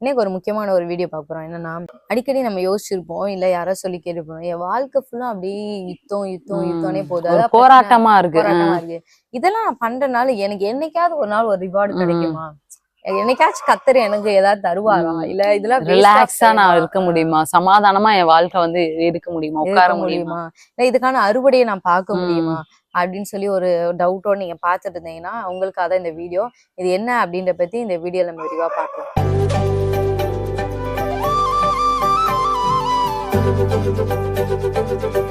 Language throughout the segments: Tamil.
இன்னைக்கு ஒரு முக்கியமான ஒரு வீடியோ பார்க்குறோம் என்னன்னா அடிக்கடி நம்ம யோசிச்சிருப்போம் இல்ல யாரோ சொல்லி கேட்டிருப்போம். என் வாழ்க்கை ஃபுல்லா அப்படியே யுத்தம் யுத்தம் யுத்தம்னே போகுது. போராட்டமா இருக்கு. இதெல்லாம் நான் பண்றதுனால எனக்கு என்னைக்காவது ஒரு நாள் ஒரு ரிவார்டு. கிடைக்குமா? என்னைக்காச்சும் கத்தர் எனக்கு ஏதாவது தருவாரா. இல்ல of ரிலாக்ஸா நான்? இருக்க முடியுமா? சமாதானமா என் வாழ்க்கை வந்து இருக்க முடியுமா? உட்கார முடியுமா? இல்ல இதுக்கான அறுவடையை நான் பார்க்க. முடியுமா? அப்படின்னு சொல்லி ஒரு டவுட்டோட நீங்க பார்த்துட்டு இருந்தீங்கன்னா உங்களுக்காக தான் இந்த வீடியோ இது என்ன அப்படின்ற பத்தி இந்த வீடியோல நம்ம விரிவா பார்க்கலாம். ஒரு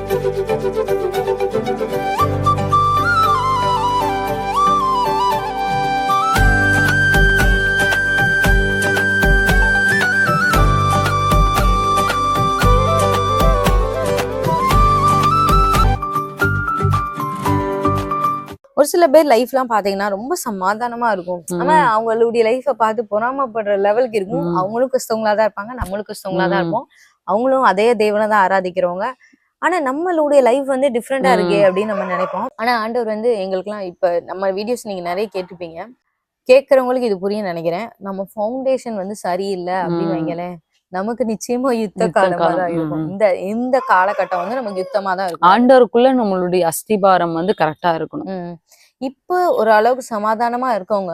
சில பேர் லைஃப்லாம் பாத்தீங்கன்னா ரொம்ப சமாதானமா இருக்கும். ஆனா அவங்களுடைய லைஃப பார்த்து பொறாமப்படுற லெவலுக்கு இருக்கும். அவங்களும் கிறிஸ்தவங்களா தான் இருப்பாங்க நம்மளும் கிறிஸ்தவங்களா தான். இருப்போம் அவங்களும் அதே தேவனை தான் ஆராதிக்கிறவங்க ஆனா நம்மளுடைய லைஃப் வந்து டிஃப்ரெண்டா இருக்கே. அப்படின்னு நம்ம நினைப்போம் ஆனா ஆண்டவர் வந்து எங்களுக்குலாம் இப்ப நம்ம வீடியோஸ் நீங்க நிறைய கேட்டிருப்பீங்க கேட்கறவங்களுக்கு இது புரியும் நினைக்கிறேன் நம்ம ஃபவுண்டேஷன் வந்து சரியில்லை அப்படின்னு. வைங்களேன் நமக்கு நிச்சயமா யுத்த காலமா. தான் இருக்கும். இந்த இந்த காலகட்டம் வந்து நமக்கு யுத்தமா தான் இருக்கும் ஆண்டவருக்குள்ள நம்மளுடைய அஸ்திபாரம் வந்து கரெக்டா இருக்கணும். இப்போ ஒரு அளவுக்கு சமாதானமா இருக்கவங்க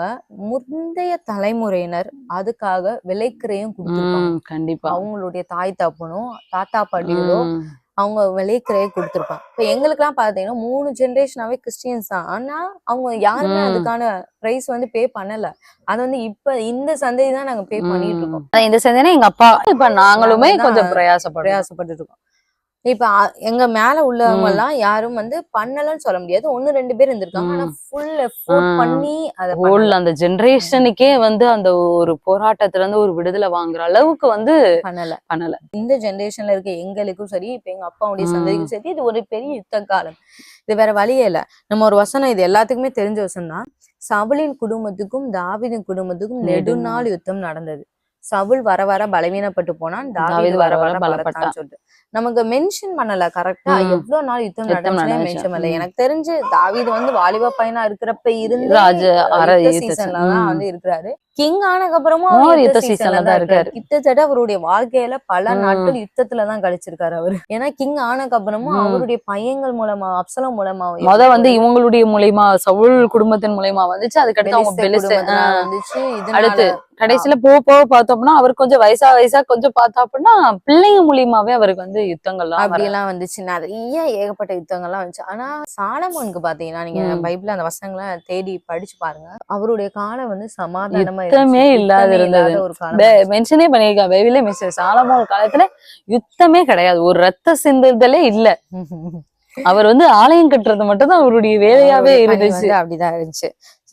முந்தைய தலைமுறையினர் அதுக்காக விலைக்கிறையும் கொடுத்துருப்பாங்க. கண்டிப்பா. அவங்களுடைய தாய் தப்பனும் தாத்தா பாட்டிகளோ அவங்க விலைக்கிறைய கொடுத்துருப்பாங்க. இப்ப எங்களுக்கு எல்லாம் பாத்தீங்கன்னா மூணு ஜெனரேஷனாவே கிறிஸ்டியன்ஸ் தான். ஆனா அவங்க யாருமே. அதுக்கான பிரைஸ் வந்து பே பண்ணல. அது வந்து இப்ப இந்த சந்தை தான் நாங்க பே பண்ணிட்டு இருக்கோம். இந்த சந்தேகம் எங்க அப்பா இப்ப நாங்களுமே நாங்க கொஞ்சம் தான் பிரயாசப்படுறோம். பிரயாசப்பட்டு இருக்கோம். இப்ப எங்க மேல உள்ளவங்க. எல்லாம் யாரும் வந்து பண்ணலன்னு சொல்ல முடியாது ஒண்ணு ரெண்டு பேர் இருந்திருக்காங்க ஆனா. Full effort. பண்ணி அதை அந்த ஜெனரேஷனுக்கே வந்து அந்த ஒரு போராட்டத்துல இருந்து ஒரு விடுதலை வாங்குற அளவுக்கு வந்து பண்ணல பண்ணல இந்த ஜெனரேஷன்ல இருக்க எங்களுக்கும் சரி இப்ப எங்க அப்பாவுடைய. சந்ததிக்கும் சரி இது ஒரு பெரிய யுத்த காலம் இது வேற வழியே இல்ல நம்ம ஒரு வசனம் இது எல்லாத்துக்குமே தெரிஞ்ச வசனம் தான் சவுலின் குடும்பத்துக்கும் தாவீதின் குடும்பத்துக்கும். நெடுநாள் யுத்தம் நடந்தது சவுல் வர வர பலவீனப்பட்டு போனான் தாவீது வர வர பலப்பட்டான். சொல்லிட்டு நமக்கு மென்ஷன் பண்ணல கரெக்டா. எவ்வளவு நாள் யுத்தம் யுத்தம் நடந்துச்சுன்னே நடந்துச்சு. மென்ஷன் பண்ணல. எனக்கு தெரிஞ்சு தாவீது வந்து வாலிப பையனா இருக்கிறப்ப இருந்து சீசன்ல. தான். வந்து இருக்கிறாரு கிங் ஆனதுக்கு அப்புறமும் அவர் யுத்த சீசன்ல தான் இருக்காரு. கிட்டத்தட்ட அவருடைய வாழ்க்கையில பல. நாட்கள் யுத்தத்துல தான் கழிச்சிருக்காரு அவரு ஏன்னா கிங் ஆனதுக்கு அப்புறமும் ம். அவருடைய பையன்கள் மூலமா அப்சலம் மூலமா முத வந்து இவங்களுடைய மூலியமா சவுல் குடும்பத்தின் மூலியமா வந்துச்சு அதுக்கடுத்து அவங்க ஆ. வந்துச்சு அடுத்து கடைசியில போக போக பார்த்தோம்னா அவர் கொஞ்சம் வயசா வயசா கொஞ்சம் பார்த்தா அப்படின்னா பிள்ளைங்க மூலியமாவே அவருக்கு வந்து யுத்தங்கள்லாம் அப்படி வர- எல்லாம் வந்துச்சு நிறைய ஏகப்பட்ட யுத்தங்கள்லாம் வந்துச்சு ஆனா சாலமோனுக்கு பாத்தீங்கன்னா நீங்க ம். பைபிள்ல அந்த வசனங்களை தேடி படிச்சு பாருங்க அவருடைய காலம் வந்து சமாதானமா யுத்தமே. இல்லாத இருந்தது. மென்ஷனே பண்ணிருக்கா பைபிளே மென்ஷன் சாலமோன் காலத்துல யுத்தமே கிடையாது. ஒரு ரத்த சிந்துதலே இல்ல. அவர் வந்து ஆலயம் கட்டுறது மட்டும் தான் அவருடைய வேலையாவே இருந்துச்சு. அப்படிதான் இருந்துச்சு.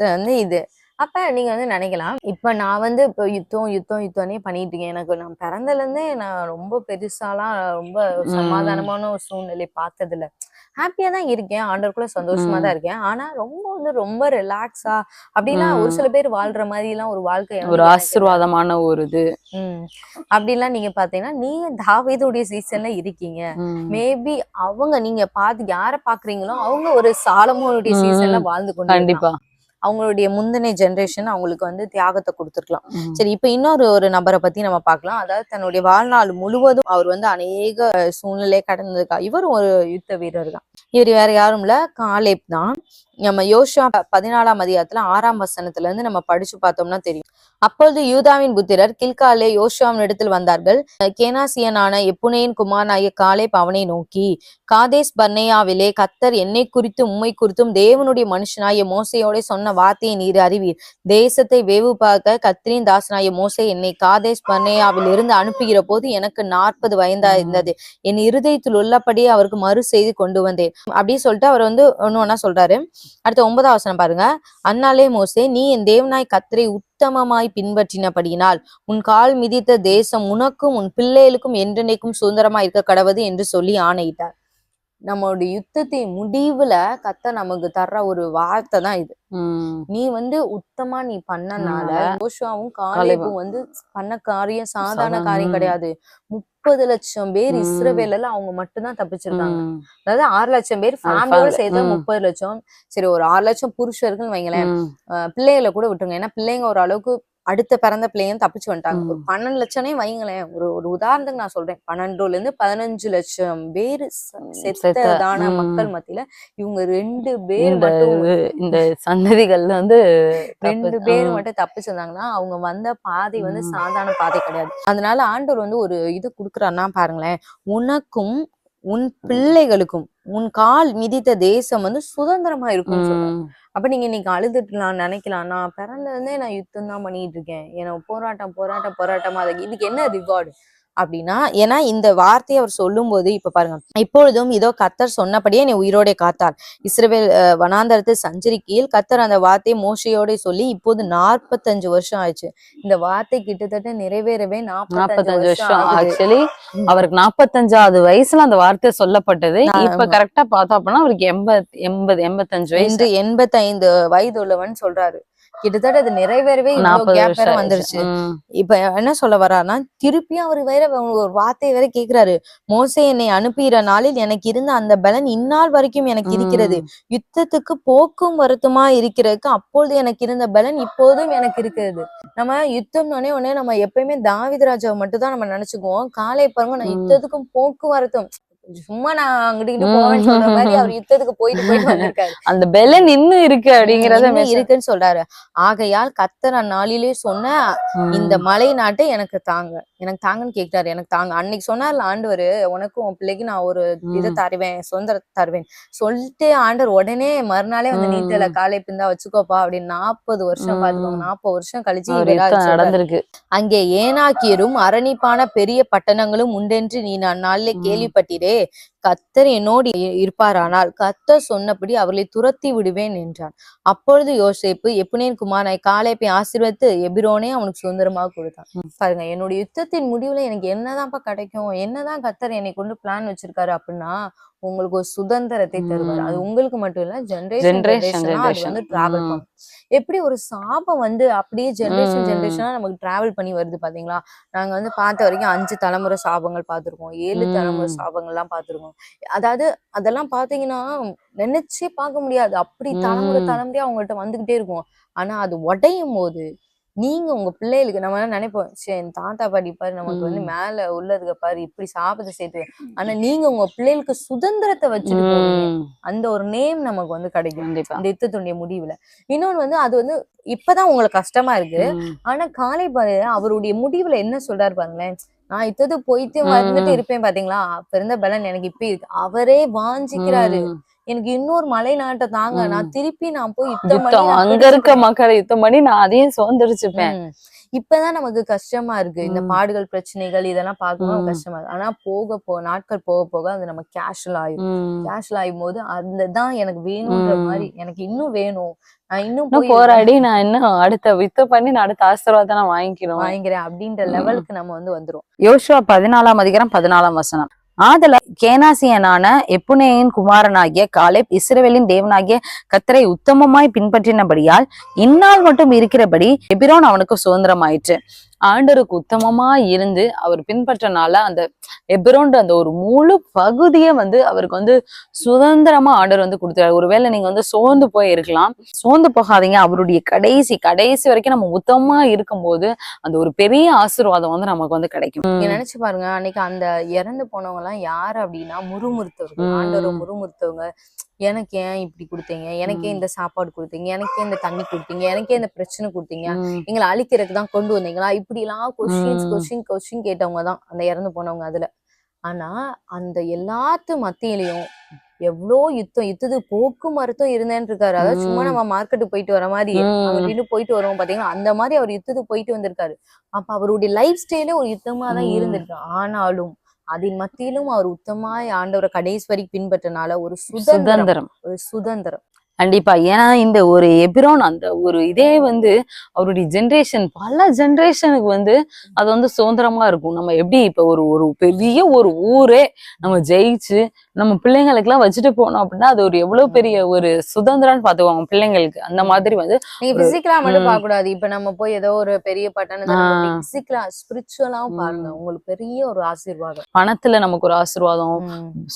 வந்து இது. அப்ப நீங்க வந்து நினைக்கலாம். இப்ப நான் வந்து இப்ப யுத்தம் யுத்தம் யுத்தம்னே பண்ணிட்டு இருக்கேன். எனக்கு நான் பிறந்ததுல இருந்தே நான் ரொம்ப பெருசாலாம் ரொம்ப. சமாதானமான ஒரு சூழ்நிலை பார்த்தது இல்ல ஹாப்பியா தான் இருக்கேன் ஆண்டவருக்குள்ள சந்தோஷமா. தான் இருக்கேன் ஆனா ரொம்ப வந்து ரொம்ப ரிலாக்ஸா அப்படிலாம் ஒரு. சில பேர் வாழ்ற மாதிரி எல்லாம் ஒரு வாழ்க்கை ஒரு ஆசீர்வாதமான ஒரு இது ம் அப்படிலாம் நீங்க பாத்தீங்கன்னா நீங்க தாவீதுடைய சீசன்ல இருக்கீங்க. மேபி அவங்க நீங்க பாத்து யார பாக்குறீங்களோ அவங்க ஒரு சாலமோனுடைய. சீசன்ல வாழ்ந்து கொண்டு கண்டிப்பா அவங்களுடைய முந்தின ஜெனரேஷன் அவங்களுக்கு வந்து தியாகத்தை கொடுத்துருக்கலாம். சரி இப்ப இன்னொரு ஒரு நபரை பத்தி நம்ம பார்க்கலாம். அதாவது தன்னுடைய வாழ்நாள் முழுவதும் அவர் வந்து அநேக சூழ்நிலை கடந்ததுக்கா இவர் ஒரு யுத்த வீரர் தான் இவர் வேற யாரும் இல்ல காலேப் தான். நம்ம யோஷா பதினாலாம் அதிகாரத்துல ஆறாம் வசனத்துல இருந்து நம்ம படிச்சு பார்த்தோம்னா தெரியும். அப்பொழுது யூதாவின் புத்திரர் கில்காலே யோசுவாவின் இடத்தில் வந்தார்கள். கேனாசியனான எப்புனேயின் குமாரனாகிய காலேப் அவனை நோக்கி காதேஸ் பர்னேயாவிலே கத்தர் என்னை குறித்தும் உம்மை குறித்தும் தேவனுடைய மனுஷனாய மோசையோட சொன்ன வார்த்தையை நீர் அறிவீர். தேசத்தை வேவு பார்க்க கத்திரின் தாசனாய மோசை என்னை காதேஸ் பர்னேயாவில் இருந்து அனுப்புகிற போது எனக்கு நாற்பது வயதா இருந்தது என் இருதயத்தில் உள்ளபடியே அவருக்கு மறு செய்தி கொண்டு வந்தேன். அப்படின்னு சொல்லிட்டு அவர் வந்து ஒண்ணு ஒண்ணா சொல்றாரு. அடுத்த ஒன்பதாம் வசனம் பாருங்க. அன்னாலே மோசே நீ என் தேவனாய் கத்தரை உத்தமமாய் பின்பற்றினபடியினால் உன் கால் மிதித்த தேசம் உனக்கும் உன் பிள்ளைகளுக்கும் என்றென்னைக்கும் சுதந்திரமா இருக்க கடவது என்று சொல்லி ஆணையிட்டார். நம்மளுடைய யுத்தத்தின் முடிவுல கத்த நமக்கு தர்ற ஒரு வார்த்தை தான் இது. நீ வந்து உத்தமா நீ பண்ணனால யோசுவாவும் காலேபும் வந்து பண்ண காரியம் சாதாரண காரியம். கிடையாது. முப்பது லட்சம் பேர் ம். இஸ்ரவேல்ல அவங்க மட்டும்தான் தப்பிச்சிருக்காங்க. அதாவது ஆறு லட்சம் பேர் ஃபேமிலியோட. சேர்த்து. முப்பது லட்சம் சரி ஒரு ஆறு லட்சம் புருஷர்கள்னு வைங்களேன் பிள்ளைகளை கூட விட்டுருங்க ஏன்னா பிள்ளைங்க ஒரு அளவுக்கு அடுத்த பிறந்த பிள்ளையும் தப்பிச்சு வந்துட்டாங்க. ஒரு பன்னெண்டு லட்சம்னே வைங்களேன் ஒரு ஒரு உதாரணத்துக்கு நான் சொல்றேன் பன்னெண்டுல இருந்து பதினஞ்சு லட்சம் பேர் செத்த, செத்ததான. மக்கள் மத்தியில இவங்க ரெண்டு பேர் இந்த மட்டும் இந்த சந்ததிகள்ல வந்து ரெண்டு பேர். மட்டும் தப்பிச்சிருந்தாங்கன்னா அவங்க வந்த பாதை வந்து. சாதாரண பாதை கிடையாது அதனால ஆண்டவர் வந்து ஒரு இது கொடுக்குறாருன்னா பாருங்களேன் உனக்கும் உன் பிள்ளைகளுக்கும் உன் கால் மிதித்த தேசம் வந்து சுதந்திரமா இருக்கும். அப்ப நீங்க இன்னைக்கு அழுதுட்டுலாம் நினைக்கலாம். நான் பிறந்ததுல இருந்தே நான் யுத்தம் தான் பண்ணிட்டு இருக்கேன். எனக்கு போராட்டம் போராட்டம் போராட்டமா அது இதுக்கு என்ன ரிவார்டு அப்படின்னா ஏன்னா இந்த வார்த்தையை அவர் சொல்லும்போது இப்ப பாருங்க இப்பொழுதும் இதோ கத்தர் சொன்னபடியே நீ உயிரோடே காத்தார். இஸ்ரவேல் அஹ், வனாந்தரத்து சஞ்சரிக்கையில் கத்தர் அந்த வார்த்தையை மோசையோட சொல்லி இப்போது நாற்பத்தஞ்சு வருஷம் ஆயிடுச்சு. இந்த வார்த்தை கிட்டத்தட்ட நிறைவேறவே நாற்பத்தஞ்சு வருஷம் ஆக்சுவலி அவருக்கு நாற்பத்தஞ்சாவது வயசுல அந்த வார்த்தை சொல்லப்பட்டது. இப்ப. கரெக்டா பார்த்தோம் அப்படின்னா அவருக்கு எண்பது எண்பது எண்பத்தஞ்சு வயசு. எண்பத்தைந்து வயது உள்ளவன் சொல்றாரு. கிட்டத்தட்ட அது நிறைவேறவே இவ்வளவு வந்துருச்சு. இப்ப என்ன சொல்ல வர்றாருன்னா திருப்பி அவர் வேற ஒரு வார்த்தை வேற கேக்குறாரு. மோசே என்னை அனுப்புகிற நாளில் எனக்கு இருந்த அந்த பலன் இந்நாள் வரைக்கும் எனக்கு இருக்கிறது. யுத்தத்துக்கு போக்கும் வருத்தமா இருக்கிறதுக்கு அப்பொழுது எனக்கு இருந்த பலன் இப்போதும் எனக்கு இருக்கிறது. நம்ம யுத்தம் உடனே நம்ம எப்பயுமே தாவித ராஜாவை மட்டும் தான் நம்ம நினைச்சுக்குவோம். காலை பாருங்க நான். யுத்தத்துக்கும் போக்குவரத்தும் சும்மா நான் அங்கிட்டு போவேன்னு சொல்ற மாதிரி அவர் யுத்தத்துக்கு போயிட்டு போயிட்டு வந்திருக்காரு. அந்த பெலன் இன்னும் இருக்கு அப்படிங்கறத இருக்குன்னு சொல்றாரு. ஆகையால் கத்தர் அந்நாளிலே சொன்ன. இந்த மலை நாட்டை எனக்கு தாங்க. எனக்கு தாங்கன்னு கேக்குறாரு எனக்கு தாங்க அன்னைக்கு சொன்னார்ல ஆண்டவர் உனக்கும் உன் பிள்ளைக்கு நான் ஒரு இதை. தருவேன் சுதந்திரம் தருவேன் சொல்லிட்டு ஆண்டவர் உடனே மறுநாளே வந்து. நீட்டல காலை பிந்தா வச்சுக்கோப்பா அப்படின்னு நாற்பது வருஷம். பாத்துக்கோங்க நாற்பது வருஷம் கழிச்சு. நடந்திருக்கு அங்கே ஏனாக்கியரும் அரணிப்பான பெரிய பட்டணங்களும் உண்டென்று நீ நான் நாளிலே. கேள்விப்பட்டீரே கத்தர் என்னோடு இருப்பாரானால் கத்தர் சொன்னபடி அவர்களை துரத்தி விடுவேன் என்றான் அப்பொழுது யோசேப்பு எப்புனேன் குமாரனை காலேப்பை ஆசீர்வதித்து எபிரோனே அவனுக்கு சுதந்திரமாக கொடுத்தான். பாருங்க என்னுடைய யுத்தத்தின் முடிவுல எனக்கு என்னதான்ப்பா கிடைக்கும் என்னதான் கத்தர் என்னை கொண்டு பிளான் வச்சிருக்காரு அப்படின்னா உங்களுக்கு ஒரு சுதந்திரத்தை தருவார் அது. உங்களுக்கு மட்டும் இல்ல ஜென்ரேஷன். வந்து டிராவல். பண்ணும் எப்படி ஒரு சாபம் வந்து அப்படியே ஜென்ரேஷன். ஜென்ரேஷனா நமக்கு டிராவல் பண்ணி வருது பாத்தீங்களா நாங்க வந்து பார்த்த வரைக்கும் அஞ்சு தலைமுறை சாபங்கள் பார்த்திருக்கோம் ஏழு தலைமுறை. சாபங்கள்லாம் பார்த்திருக்கோம் அதாவது அதெல்லாம் பாத்தீங்கன்னா நினைச்சே பார்க்க முடியாது அப்படி தலைமுறை. தலைமுறையா அவங்கள்ட்ட வந்துகிட்டே இருக்கும் ஆனா அது உடையும் போது நீங்க உங்க பிள்ளைகளுக்கு நம்ம எல்லாம் நினைப்போம் சரி என் தாத்தா பாட்டி பாரு நமக்கு வந்து. மேல உள்ளதுக்கு பாரு இப்படி சாபத்தை சேர்த்து வை." ஆனா நீங்க உங்க பிள்ளைகளுக்கு சுதந்திரத்தை வச்சுட்டு. அந்த ஒரு நேம் நமக்கு வந்து கிடைக்கும் இந்த யுத்தத்துடைய முடிவுல இன்னொன்னு வந்து அது வந்து இப்பதான் உங்களுக்கு கஷ்டமா இருக்கு. ஆனா காலை பாரு அவருடைய முடிவுல என்ன சொல்றாரு பாருங்களேன் நான் யுத்தத்துக்கு போயிட்டு வந்துட்டு. இருப்பேன் பாத்தீங்களா பிறந்த பலன் எனக்கு இப்ப இருக்கு அவரே வாஞ்சிக்கிறாரு. எனக்கு இன்னொரு மலை நாட்டை தாங்க நான். திருப்பி நான் போய் யுத்தம் பண்ணி அங்க இருக்க மக்களை யுத்தம் பண்ணி நான் அதையும் சுதந்திரிச்சுப்பேன் ம். இப்பதான் நமக்கு கஷ்டமா இருக்கு இந்த. பாடுகள் பிரச்சனைகள் இதெல்லாம் பார்க்கும்போது. கஷ்டமா இருக்கு ஆனா போக போ நாட்கள் போக போக அது நம்ம கேஷுவல் ஆயிரும் ம். கேஷுவல் ஆகும் போது அந்த தான் எனக்கு வேணும்ன்ற. மாதிரி எனக்கு இன்னும் வேணும் நான் இன்னும் போராடி நான் இன்னும் அடுத்த யுத்தம் பண்ணி நான் அடுத்த ஆசீர்வாதம் நான் வாங்கிக்கணும் வாங்கிக்கிறேன் அப்படின்ற. லெவலுக்கு நம்ம வந்து வந்துரும் யோசுவா பதினாலாம் அதிகாரம் பதினாலாம் வசனம் ஆதல கேனாசியனான எப்புனேயின் குமாரனாகிய காலேப் இஸ்ரேவேலின் தேவனாகிய கத்தரை உத்தமமாய் பின்பற்றினபடியால் இந்நாள் மட்டும் இருக்கிறபடி எபிரோன் அவனுக்கு சுதந்திரமாயிற்று. ஆண்டருக்கு உத்தமமா இருந்து அவர் பின்பற்றனால அந்த எபிரோன்ற அந்த ஒரு முழு பகுதியை வந்து அவருக்கு வந்து சுதந்திரமா ஆண்டர் வந்து கொடுத்தாரு ஒருவேளை நீங்க வந்து சோர்ந்து போய் இருக்கலாம். சோர்ந்து போகாதீங்க. அவருடைய கடைசி கடைசி வரைக்கும் நம்ம உத்தமமா இருக்கும்போது அந்த ஒரு பெரிய ஆசீர்வாதம் வந்து நமக்கு வந்து கிடைக்கும். நீங்க நினைச்சு பாருங்க. அன்னைக்கு அந்த இறந்து போனவங்க எல்லாம் யாரு அப்படின்னா முறுமுறுத்தவர்கள். ம். ஆண்டவரை முறுமுறுத்தவங்க. எனக்கு ஏன் இப்படி கொடுத்தீங்க? எனக்கே இந்த சாப்பாடு கொடுத்தீங்க. எனக்கே இந்த தண்ணி கொடுத்தீங்க. எனக்கே இந்த பிரச்சனை கொடுத்தீங்க. எங்களை அழிக்கிறதுக்கு தான் கொண்டு வந்தீங்களா? இப்படி எல்லாம் கொஸ்டின்ஸ். கொஸ்டின் கொஸ்டின் கேட்டவங்க தான் அந்த இறந்து போனவங்க அதுல. ஆனா அந்த எல்லாத்து மத்தியிலையும் எவ்வளோ யுத்தம் யுத்தத்துக்கு போக்கு மருத்துவம் இருந்தேன்னு இருக்காரு அதாவது சும்மா. நம்ம மார்க்கெட்டுக்கு போயிட்டு வர மாதிரி. அப்படின்னு போயிட்டு வருவோம் பாத்தீங்கன்னா அந்த மாதிரி அவர் யுத்தத்துக்கு போயிட்டு வந்திருக்காரு. அப்ப அவருடைய லைஃப் ஸ்டைலே ஒரு யுத்தமா தான். இருந்திருக்கு. ஆனாலும் அதன் மத்தியிலும் அவர் உத்தமாய் ஆண்டவரை கடைசி வரைக்கும் பின்பற்றனால ஒரு சுதந்திரம். சுதந்திரம். ஒரு சுதந்திரம். கண்டிப்பா ஏன்னா இந்த ஒரு எபிரோன் அந்த ஒரு இதே வந்து அவருடைய ஜெனரேஷன் பல ஜெனரேஷனுக்கு வந்து அது வந்து சுதந்திரமா இருக்கும் நம்ம எப்படி இப்ப ஒரு ஒரு பெரிய ஒரு ஊரே நம்ம ஜெயிச்சு நம்ம பிள்ளைங்களுக்கு எல்லாம் வச்சுட்டு போனோம் அப்படின்னா அது ஒரு எவ்வளவு பெரிய ஒரு சுதந்திரம்னு பாத்துக்குவாங்க பிள்ளைங்களுக்கு அந்த மாதிரி வந்து பிசிக்கலா மட்டும். பார்க்க கூடாது இப்ப நம்ம போய் ஏதோ ஒரு பெரிய பட்டணத்துல ஆ. பிசிக்கலா ஸ்பிரிச்சுவலாவும் பாருங்க. உங்களுக்கு பெரிய ஒரு ஆசீர்வாதம் பணத்துல நமக்கு ஒரு ஆசீர்வாதம்.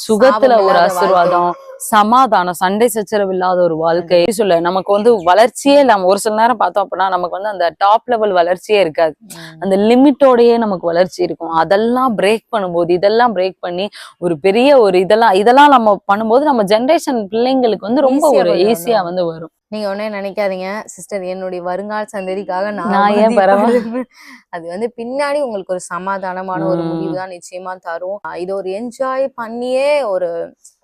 சுகத்துல ஒரு ஆசீர்வாதம் சமாதானம் சண்டை சச்சரவு இல்லாத ஒரு வாழ்க்கை. சொல்ல நமக்கு வந்து வளர்ச்சியே இல்லாம ஒரு சில நேரம் பார்த்தோம் அப்படின்னா நமக்கு வந்து அந்த டாப் லெவல் வளர்ச்சியே இருக்காது. அந்த லிமிட்டோடயே நமக்கு வளர்ச்சி இருக்கும். அதெல்லாம் பிரேக் பண்ணும்போது இதெல்லாம் பிரேக் பண்ணி ஒரு பெரிய ஒரு இதெல்லாம் இதெல்லாம் நம்ம பண்ணும்போது நம்ம ஜெனரேஷன் பிள்ளைங்களுக்கு வந்து ரொம்ப ஒரு ஈஸியா வந்து வரும். நீங்க உடனே நினைக்காதீங்க. சிஸ்டர் என்னுடைய வருங்கால சந்ததிக்காக நான் ஏன் அது வந்து பின்னாடி உங்களுக்கு ஒரு சமாதானமான ஒரு. முடிவு தான் நிச்சயமா தரும். இது ஒரு என்ஜாய் பண்ணியே ஒரு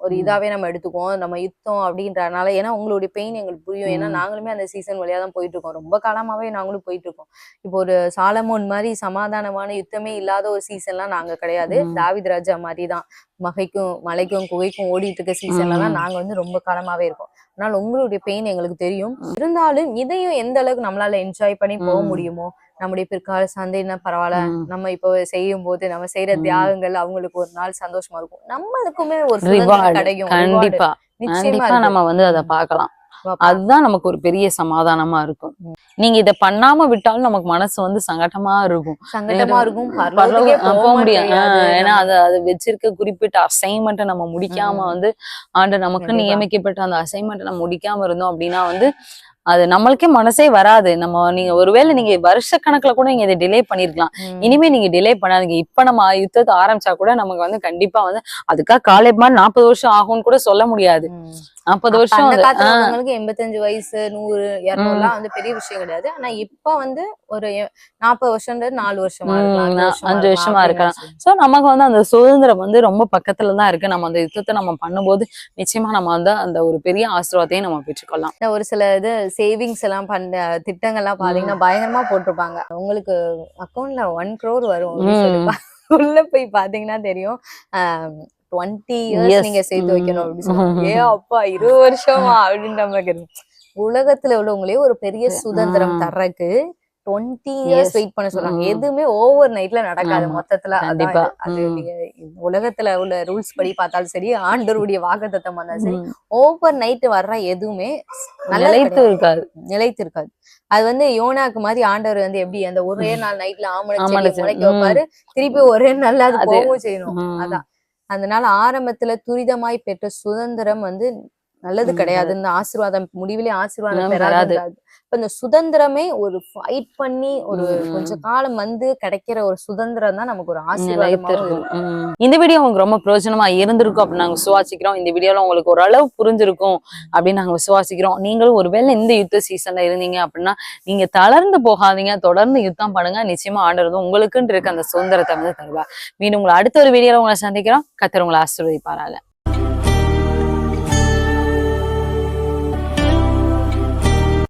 ஒரு. இதாவே நம்ம எடுத்துக்குவோம் நம்ம யுத்தம் அப்படின்றதுனால ஏன்னா உங்களுடைய பெயின் எங்களுக்கு புரியும் ஏன்னா. நாங்களுமே அந்த சீசன் வழியா தான் போயிட்டு இருக்கோம் ரொம்ப காலமாவே நாங்களும் போயிட்டு இருக்கோம் இப்போ ஒரு சாலமோன் மாதிரி சமாதானமான யுத்தமே இல்லாத ஒரு சீசன்லாம் நாங்க கிடையாது. தாவித் ராஜா மாதிரி தான் மகைக்கும் மலைக்கும் குகைக்கும் ஓடிட்டு இருக்க சீசன்ல தான். நாங்க வந்து ரொம்ப காலமாவே இருக்கோம் அதனால உங்களுடைய பெயின் எங்களுக்கு தெரியும் இருந்தாலும் இதையும் எந்த அளவுக்கு நம்மளால என்ஜாய் பண்ணி போக. முடியுமோ நம்முடைய பிற்கால சந்தைன்னா பரவாயில்ல. நம்ம இப்போ செய்யும் போது நம்ம செய்யற. தியாகங்கள் அவங்களுக்கு ஒரு நாள் சந்தோஷமா இருக்கும் நம்மளுக்குமே ஒரு கிடைக்கும். கண்டிப்பா கண்டிப்பா. நம்ம வந்து அதை பார்க்கலாம். அதுதான் நமக்கு ஒரு பெரிய சமாதானமா இருக்கும். நீங்க இத பண்ணாம விட்டாலும் நமக்கு மனசு வந்து சங்கட்டமா இருக்கும் சங்கடமா இருக்கும் போக முடியாது ஏன்னா அது அது வச்சிருக்க குறிப்பிட்ட அசைன்மெண்ட்டை நம்ம முடிக்காம. வந்து ஆண்டு நமக்கு. நியமிக்கப்பட்ட அந்த அசைன்மெண்ட்டை நம்ம முடிக்காம இருந்தோம் அப்படின்னா வந்து அது நம்மளுக்கே மனசே வராது. நம்ம நீங்க ஒருவேளை நீங்க வருஷ கணக்குல கூட நீங்க இதை டிலே பண்ணிருக்கலாம். இனிமே நீங்க டிலே பண்ணாதீங்க. இப்ப நம்ம யுத்தத்தை ஆரம்பிச்சா கூட நமக்கு வந்து கண்டிப்பா வந்து அதுக்காக காலை மாதிரி நாற்பது வருஷம் ஆகும்னு கூட சொல்ல முடியாது. நாற்பது வருஷம் எண்பத்தஞ்சு வயசு நூறு இருநூறுலாம் வந்து பெரிய விஷயம் கிடையாது. ஆனா இப்ப வந்து ஒரு நாற்பது வருஷம்ன்றது நாலு வருஷமா அஞ்சு வருஷமா இருக்கலாம். சோ நமக்கு வந்து அந்த சுதந்திரம் வந்து ரொம்ப பக்கத்துல தான் இருக்கு. நம்ம அந்த யுத்தத்தை நம்ம பண்ணும்போது நிச்சயமா நம்ம வந்து அந்த ஒரு பெரிய ஆசீர்வாதத்தையும் நம்ம பெற்றுக்கொள்ளலாம். ஒரு சில இது சேவிங்ஸ் எல்லாம் பண்ண திட்டங்கள்லாம் பாத்தீங்கன்னா பயங்கரமா போட்டிருப்பாங்க. உங்களுக்கு அக்கௌண்ட்ல ஒன் crore வரும் உள்ள போய் பாத்தீங்கன்னா தெரியும். டுவெண்ட்டி. இயர்ஸ் நீங்க சேர்த்து வைக்கணும் அப்படின்னு சொல்லுவாங்க. ஏ அப்பா இருபது வருஷமா அப்படின்ற மாதிரி உலகத்துல உள்ளவங்களே ஒரு பெரிய சுதந்திரம் ஆ. Twenty years. வெயிட் பண்ண சொல்றாங்க ம். எதுவுமே ஓவர் நைட்ல நடக்காது. மொத்தத்துல. அது. நீங்க உலகத்துல உள்ள ரூல்ஸ் படி பார்த்தாலும் சரி ஆண்டருடைய வாக்குத்தத்தம் வந்தாலும் சரி. ஓவர் நைட் வர்ற எதுவுமே நிலைத்து. இருக்காது நிலைத்து இருக்காது அது வந்து யோனாக்கு மாதிரி ஆண்டவர் வந்து எப்படி அந்த ஒரே நாள் நைட்ல செடி. முளைக்க. வைப்பாரு திருப்பி ஒரே நாள்ல அது போகவும் செய்யணும். அதான் அதனால ஆரம்பத்துல துரிதமாய் பெற்ற சுதந்திரம் வந்து நல்லது கிடையாது. இந்த ஆசீர்வாதம் முடிவிலே ஆசீர்வாதம் பெறாது. இப்ப இந்த சுதந்திரமே ஒரு ஃபைட் பண்ணி ஒரு கொஞ்ச. காலம் வந்து கிடைக்கிற ஒரு சுதந்திரம் தான் நமக்கு ஒரு நிலைத்து ஆசீர்வாதமாவும் இருக்கும் இருக்கும். ம். இந்த வீடியோ உங்களுக்கு ரொம்ப பிரயோஜனமா இருந்திருக்கும் அப்படின்னு நாங்க விசுவாசிக்கிறோம். இந்த வீடியோல உங்களுக்கு ஓரளவு புரிஞ்சிருக்கும் அப்படின்னு நாங்க விசுவாசிக்கிறோம். நீங்களும் ஒருவேளை இந்த யுத்த சீசன்ல இருந்தீங்க அப்படின்னா நீங்க தளர்ந்து போகாதீங்க. தொடர்ந்து யுத்தம் பண்ணுங்க. நிச்சயமா வந்து உங்களுக்குன்னு இருக்க அந்த சுதந்திரத்தை வந்து தருவார். மீண்டும் உங்களை அடுத்த ஒரு வீடியோல உங்களை சந்திக்கிறோம். கத்தர் உங்களை ஆசீர்வதிப்பாராக.